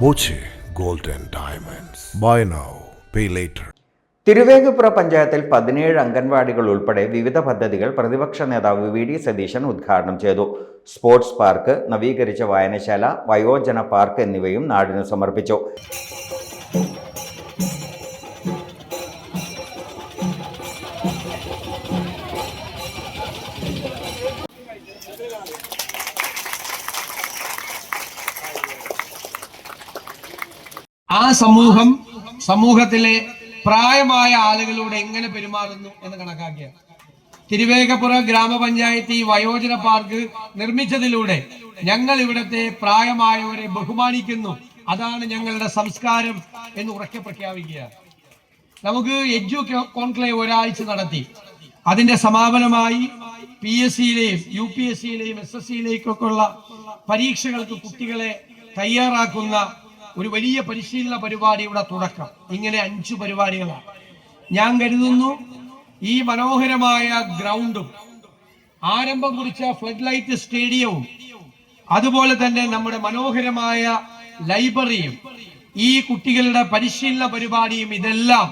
Boche gold and Diamonds. Buy now, pay later. Thiruvegappura പഞ്ചായത്തിൽ പതിനേഴ് അംഗൻവാടികൾ ഉൾപ്പെടെ വിവിധ പദ്ധതികൾ പ്രതിപക്ഷ നേതാവ് വി ഡി സതീശൻ ഉദ്ഘാടനം ചെയ്തു സ്പോർട്സ് പാർക്ക് നവീകരിച്ച വായനശാല വയോജന പാർക്ക് എന്നിവയും നാടിന് സമർപ്പിച്ചു ആ സമൂഹം സമൂഹത്തിലെ പ്രായമായ ആളുകളോട് എങ്ങനെ പെരുമാറുന്നു എന്ന് കണക്കാക്കിയ തിരുവേഗപ്പുറ ഗ്രാമപഞ്ചായത്ത് ഈ വയോജന പാർക്ക് നിർമ്മിച്ചതിലൂടെ ഞങ്ങൾ ഇവിടത്തെ പ്രായമായവരെ ബഹുമാനിക്കുന്നു. അതാണ് ഞങ്ങളുടെ സംസ്കാരം എന്ന് ഉറക്കെ പ്രഖ്യാപിക്കുക നമുക്ക് എഡ്യു കോൺക്ലേവ് ഒരാഴ്ച നടത്തി. അതിന്റെ സമാപനമായി പി എസ് സിയിലെയും യു പി എസ് സിയിലെയും എസ് എസ് സിയിലേക്കൊക്കെയുള്ള പരീക്ഷകൾക്ക് കുട്ടികളെ തയ്യാറാക്കുന്ന ഒരു വലിയ പരിശീലന പരിപാടിയുടെ തുടക്കം. ഇങ്ങനെ അഞ്ച് പരിപാടികളാണ്. ഞാൻ കരുതുന്നു ഈ മനോഹരമായ ഗ്രൗണ്ടും ആരംഭം കുറിച്ച ഫ്ലഡ് ലൈറ്റ് സ്റ്റേഡിയവും അതുപോലെ തന്നെ നമ്മുടെ മനോഹരമായ ലൈബ്രറിയും ഈ കുട്ടികളുടെ പരിശീലന പരിപാടിയും ഇതെല്ലാം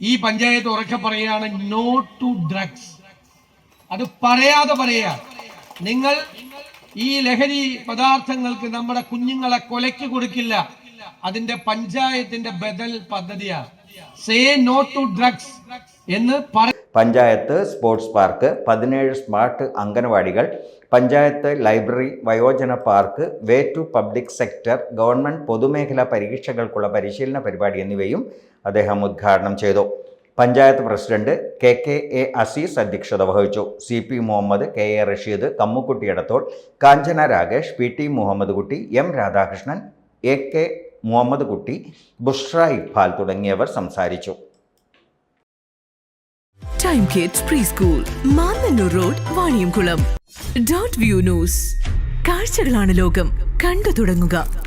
ഈ പഞ്ചായത്ത് ഉറക്കെ പറയുകയാണ് നോ ടു ഡ്രഗ്സ് അത് പറയാതെ പറയാ നിങ്ങൾ ഈ ലഹരി പദാർത്ഥങ്ങൾക്ക് നമ്മുടെ കുഞ്ഞുങ്ങളെ കൊലയ്ക്ക് കൊടുക്കില്ല. അതിന്റെ പഞ്ചായത്തിന്റെ ബദൽ പദ്ധതിയാണ്. സേ നോ ടു ഡ്രഗ്സ് എന്ന് പഞ്ചായത്ത് സ്പോർട്സ് പാർക്ക് പതിനേഴ് സ്മാർട്ട് അംഗനവാടികൾ പഞ്ചായത്ത് ലൈബ്രറി വയോജന park way to public sector government പൊതുമേഖലാ പരീക്ഷകൾക്കുള്ള പരിശീലന പരിപാടി എന്നിവയും അദ്ദേഹം ഉദ്ഘാടനം ചെയ്തു. Panchayat president K K A Azeez അധ്യക്ഷത വഹിച്ചു. C P Muhammed K A Rasheed Kammukutty Edathol Kanchana Rakesh P T Muhammed Kutty M Radhakrishnan A K Muhammed Kutty Bushra Iqbal തുടങ്ങിയവർ സംസാരിച്ചു. Time kids preschool road view news കാഴ്ചകളാണ് ലോകം. കണ്ടു തുടങ്ങുക.